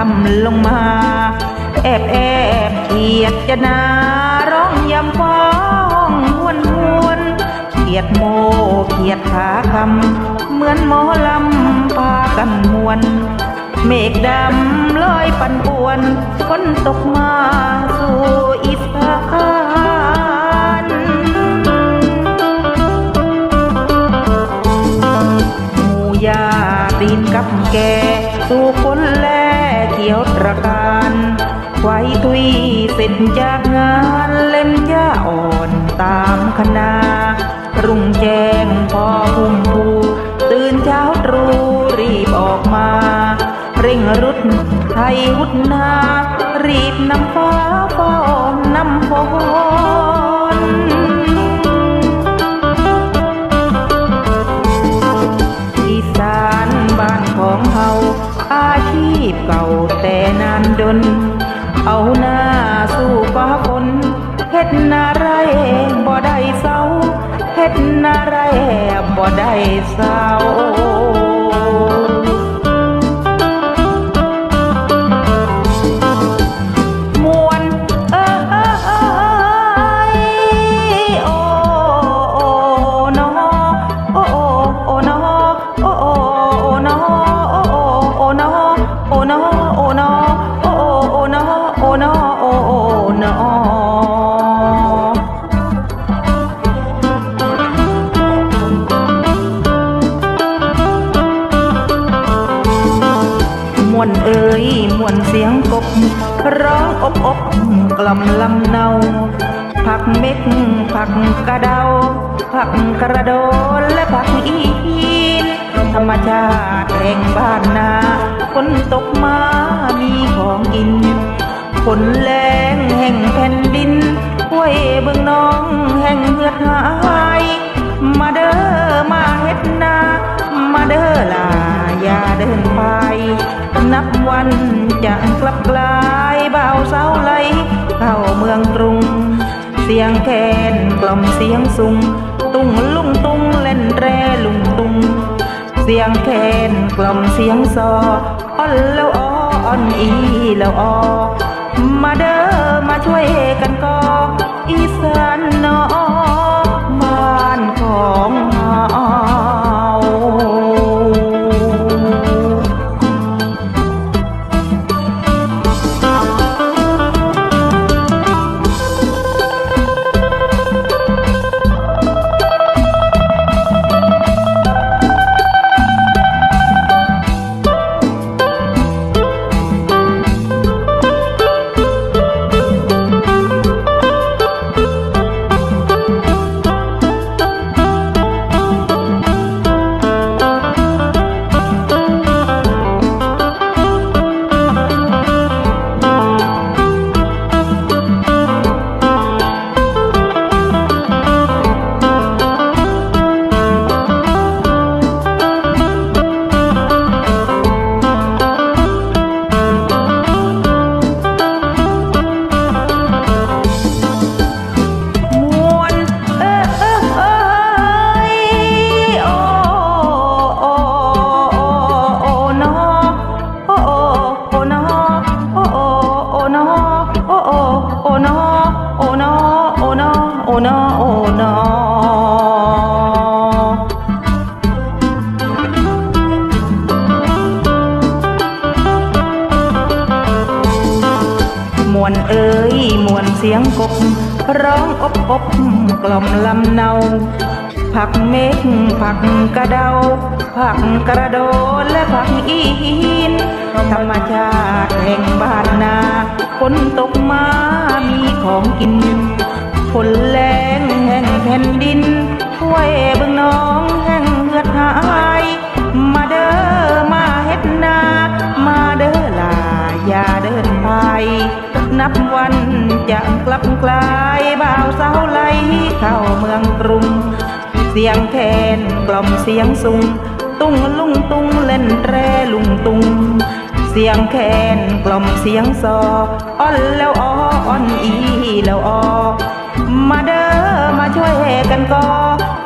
คำลงมา แอบแอบเกียดจะนาร้องยำฟ้าห้องหวนหวนเกียดโมเกียดขาคำเหมือนหมอลำพากันมวนเมฆดำลอยปั่นป่วนฝนตกมาสู่อีสา คณารุ่งแจ้งพอหุ่มผูตื่นเช้าตรู่รีบออกมา เร่งรุดไทยหุดนา รีบนำฟ้าฟ้า ได้เศร้า วนเสียงกบ ร้องอบอบกล่อมลำเนา ผักเม็กผักกระเดา ผักกระโดนและผักอีนธรรมชาติแห่งบ้านนาฝนตกมามีของกินฝนแรงแห่งแผ่นดินห้วยเบื้องน้องแห่งเหือดหายมาเด้อมาเฮ็ดนา มาเด้อลาอย่าเดินไป นับวัน จะกลับกลายเบาวสาไหลเข้าเมืองกรุง เสียงแคนกล่อมเสียงสุง ตุ้งลุงตุ้งเล่นแรลุงตุง เสียงแคนกล่อมเสียงซออ่อนแล้วอ้ออ่อนอีแล้วอ้อมาเด้อมาช่วยกันก็อีสานนอบ้านของ วนเอ่ยมวนเสียงกบ ร้องอบอบกล่อมลำเนา ผักเม็กผักกระเดา ผักกระโดนและผักอีหินธรรมชาติแห่งบ้านนาฝนตกมามีของกินฝนแรงแห่งแผ่นดินห้วยเบื้องน้องับวันจะกลับกลายบ่าวสาวไหลเข้าเมืองกรุง เสียงแคนกล่อมเสียงสุง ตุ้งลุงตุ้งเล่นแตรลุงตุ้งเสียงแคนกล่อมเสียงซออ่อนแล้วอ้ออ่อนอีแล้วอ้อมาเด้อมาช่วยกันก่อ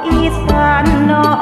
อีสานนอ